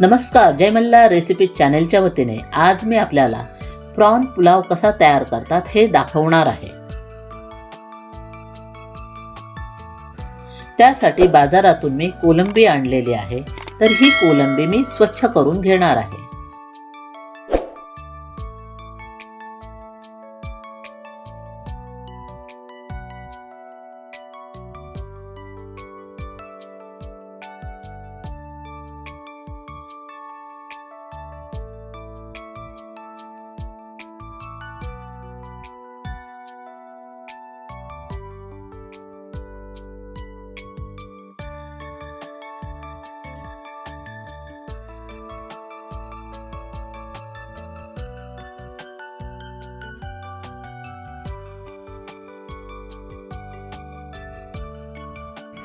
नमस्कार जय मल्ला रेसिपी चॅनेलच्या वतीने आज मी आपल्याला प्रॉन पुलाव कसा तयार करतात हे दाखवणार आहे. त्यासाठी बाजारातून मी कोलंबी आणलेली आहे तर ही कोलंबी मी स्वच्छ करून घेणार आहे.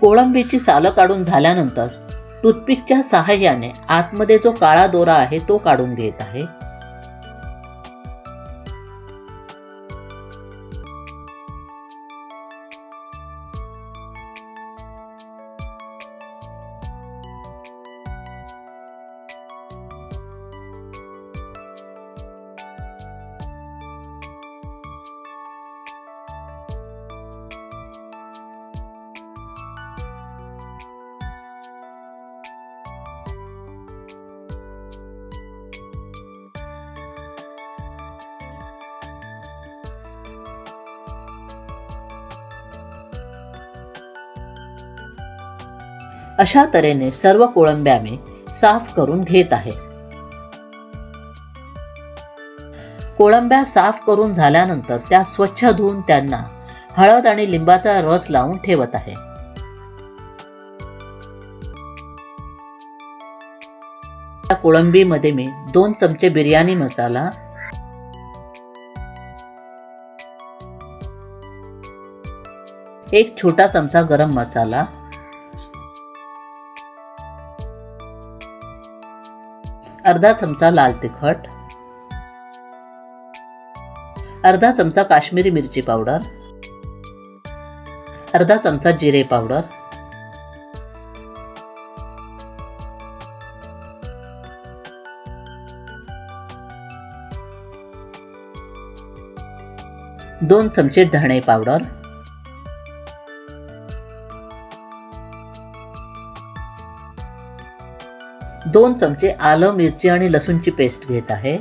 कोळंबीची सालं काढून झाल्यानंतर टूथपिकच्या सहाय्याने आतमध्ये जो काळा दोरा आहे तो काढून घेत आहे. अशा तऱ्हेने सर्व कोळंब्या मी साफ करून घेत आहे. कोळंब्या साफ करून झाल्यानंतर त्या स्वच्छ धुवून त्यांना हळद आणि लिंबाचा रस लावून ठेवत आहे. त्या कोळंबीमध्ये मी दोन चमचे बिर्याणी मसाला एक छोटा चमचा गरम मसाला अर्धा चमचा लाल तिखट अर्धा चमचा काश्मीरी मिरची पावडर अर्धा चमचा जिरे पावडर दोन चमचे धणे पावडर दोन चमचे आलं मिरची आणि लसूणची पेस्ट घेत आहे.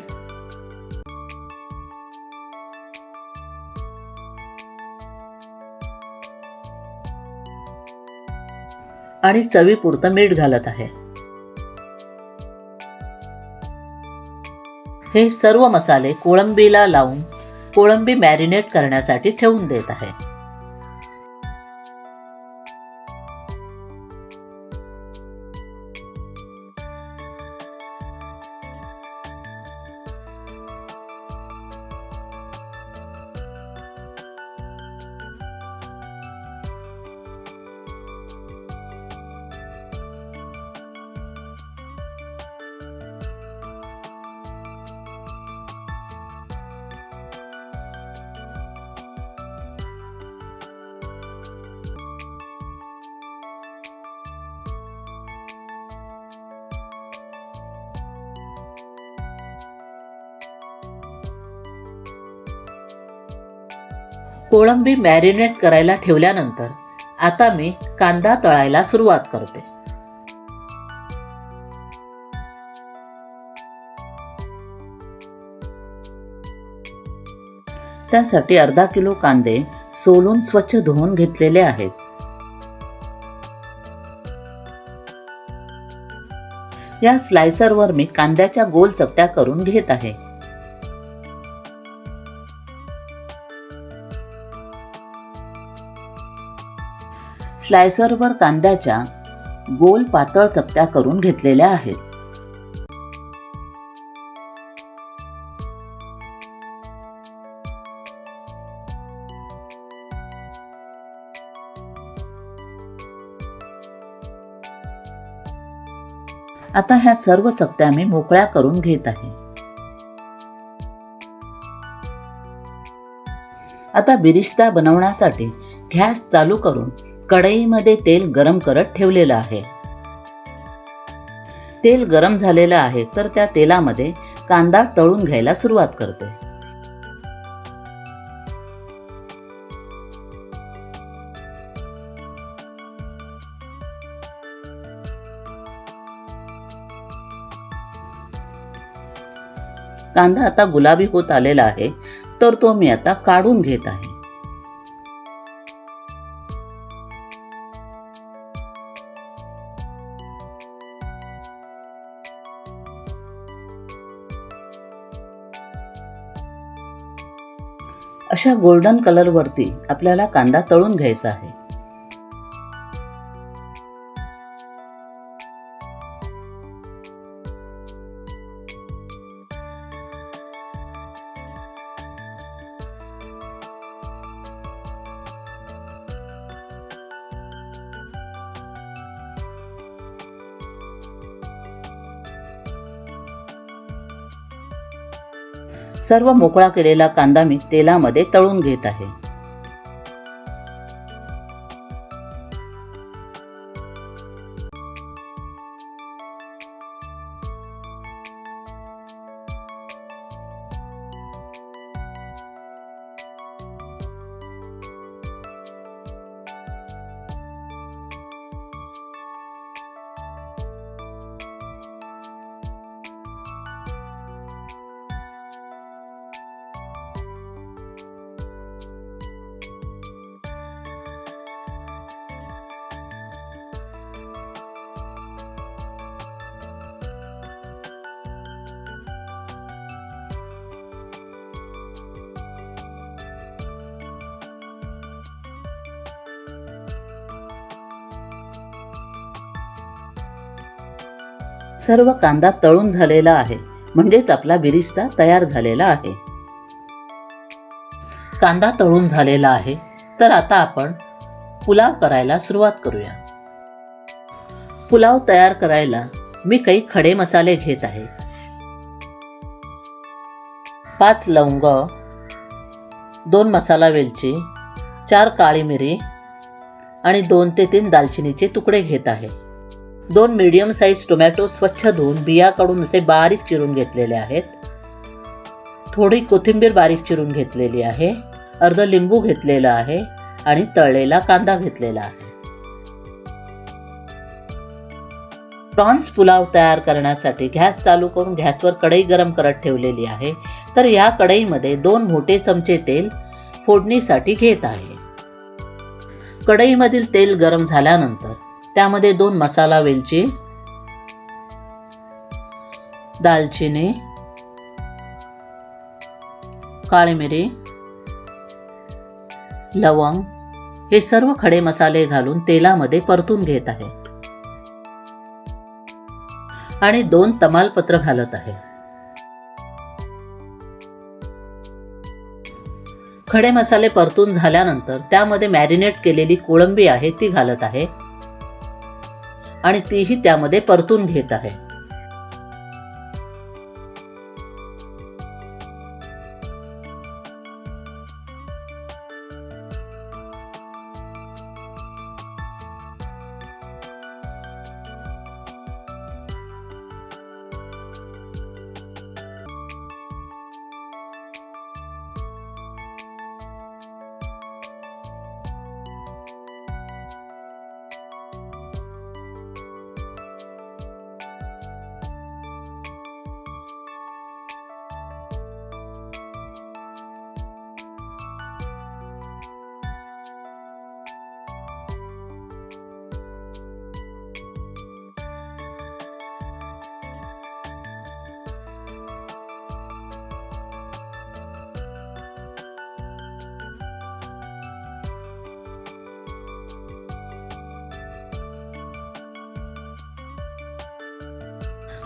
आणि चवीपुरतं मीठ घालत आहे. हे सर्व मसाले कोळंबीला लावून कोळंबी मॅरिनेट करण्यासाठी ठेवून देत आहे. कोळंबी मॅरिनेट करायला ठेवल्यानंतर आता मी कांदा तळायला सुरुवात करते. त्यासाठी अर्धा किलो कांदे सोलून स्वच्छ धुवून घेतलेले आहेत. या स्लायसरवर मी कांद्याच्या गोल चकत्या करून घेत आहे. स्लायसरवर कांद्याच्या गोल पातळ चपट्या करून घेतलेल्या आहेत. आता ह्या सर्व चपत्या मी मोकळ्या करून घेत आहे. आता बिरिस्ता बनवण्यासाठी गॅस चालू करून कढईमध्ये तेल गरम करत ठेवलेलं आहे. तेल गरम झालेलं आहे तर त्या तेलामध्ये कांदा तळून घ्यायला सुरुवात करते. कांदा आता गुलाबी होत आलेला आहे तर तो मी आता काढून घेत आहे. अशा गोल्डन कलरवरती आपल्याला कांदा तळून घ्यायचा आहे. सर्व मोकळा केलेला कांदा मी तेलामध्ये तळून घेत आहे. सर्व कांदा तळून झालेला आहे. म्हणजेच आपला बिरिस्ता तयार झालेला आहे. कांदा तळून झालेला आहे. तर आता आपण पुलाव करायला सुरुवात करूया. पुलाव तयार करायला मी काही खडे मसाले घेत आहे. पाच लवंग दोन मसाला वेलची चार काळी मिरी आणि दोन ते तीन दालचिनीचे तुकडे घेत आहे. दोन मीडियम साईज टोमॅटो स्वच्छ धुवून बिया काढून असे बारीक चिरून घेतलेले आहेत. थोडी कोथिंबीर बारीक चिरून घेतलेली आहे. अर्ध लिंबू घेतलेलं आहे आणि तळलेला कांदा घेतलेला आहे. प्रॉन्स पुलाव तयार करण्यासाठी गॅस चालू करून गॅसवर कढई गरम करत ठेवलेली आहे. तर या कढईमध्ये दोन मोठे चमचे तेल फोडणीसाठी घेत आहे. कढईमधील तेल गरम झाल्यानंतर त्यामध्ये दोन मसाला वेलची दालचिनी काळी मिरी लवंग हे सर्व खडे मसाले घालून तेलामध्ये परतून घेत आहे. आणि दोन तमालपत्र घालत आहे. खडे मसाले परतून झाल्यानंतर त्यामध्ये मॅरिनेट केलेली कोळंबी आहे ती घालत आहे. आणि तीही त्यामध्ये परतून घेत आहे.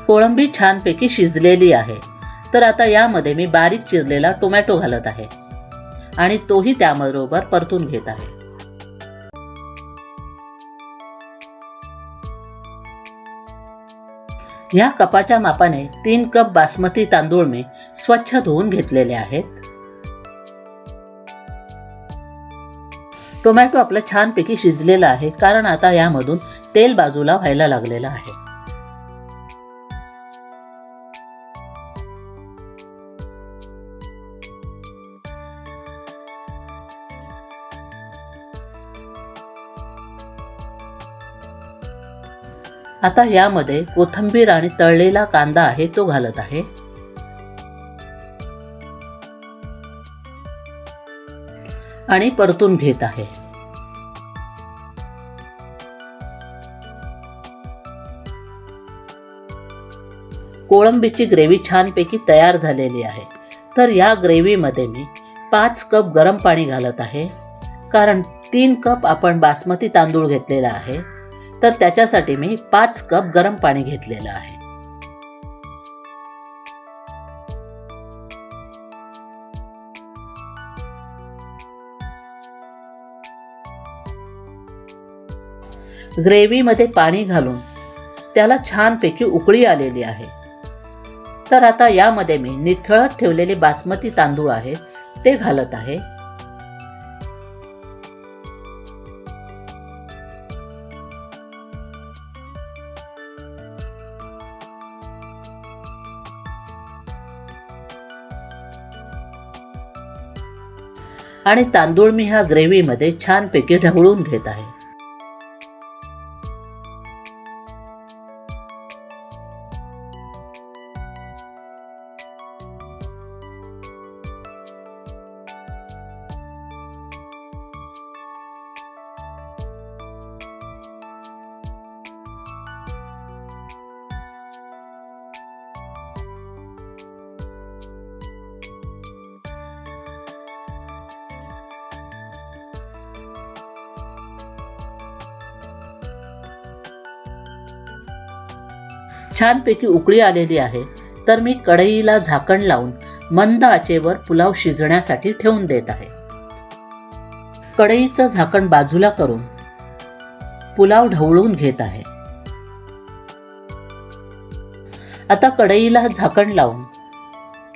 कोळंबी छानपैकी शिजलेली आहे. तर आता यामध्ये मी बारीक चिरलेला टोमॅटो घालत आहे. आणि तोही त्याबरोबर परतून घेत आहे. या कपाच्या मापाने तीन कप बासमती तांदूळ मी स्वच्छ धुवून घेतलेले आहेत. टोमॅटो आपलं छानपैकी शिजलेला आहे कारण आता यामधून तेल बाजूला व्हायला लागलेलं आहे. आता यामध्ये कोथिंबीर आणि तळलेला कांदा आहे तो घालत आहे. आणि परतून घेत आहे. कोळंबीची ग्रेव्ही छानपैकी तयार झालेली आहे. तर या ग्रेव्हीमध्ये मी पाच कप गरम पाणी घालत आहे. कारण तीन कप आपण बासमती तांदूळ घेतलेला आहे. तर त्याच्यासाठी मी पाच कप गरम पाणी घेतलेलं आहे. ग्रेव्हीमध्ये पाणी घालून त्याला छानपैकी उकळी आलेली आहे. तर आता यामध्ये मी निथळत ठेवलेले बासमती तांदूळ आहे ते घालत आहे. आणि तांदूळ मी ह्या ग्रेव्हीमध्ये छानपैकी ढवळून घेत आहे. छानपैकी उकळी आलेली आहे तर मी कढईला झाकण लावून मंद आचेवर पुलाव शिजण्यासाठी ठेवून देत आहे. कढईचं झाकण बाजूला करून पुलाव ढवळून घेत आहे. आता कढईला झाकण लावून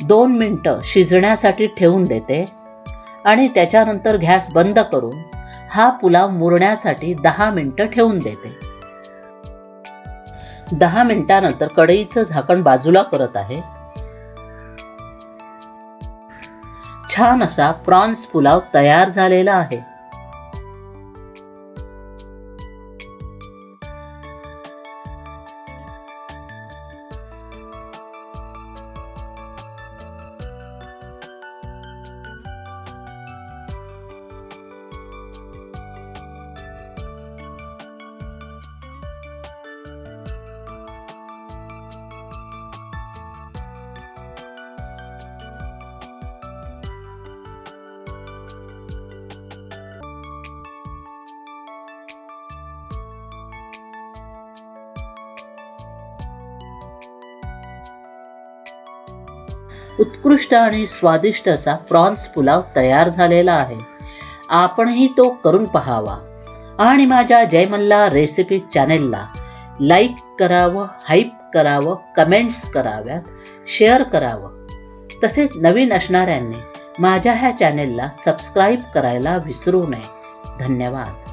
दोन मिनटं शिजण्यासाठी ठेवून देते आणि त्याच्यानंतर गॅस बंद करून हा पुलाव मुरण्यासाठी दहा मिनटं ठेवून देते. दहा मिनिटानंतर कढईचं झाकण बाजूला करत आहे. छान असा प्रॉन्स पुलाव तयार झालेला आहे. उत्कृष्ट आणि स्वादिष्ट असा प्रॉन्स पुलाव तयार झालेला आहे. आपणही तो करून पहावा. आणि माझ्या जयमल्ला रेसिपी चॅनेलला लाईक करावं हाईप करावं कमेंट्स कराव्यात शेअर करावं. तसेच नवीन असणाऱ्यांनी माझ्या ह्या चॅनेलला सबस्क्राईब करायला विसरू नये. धन्यवाद.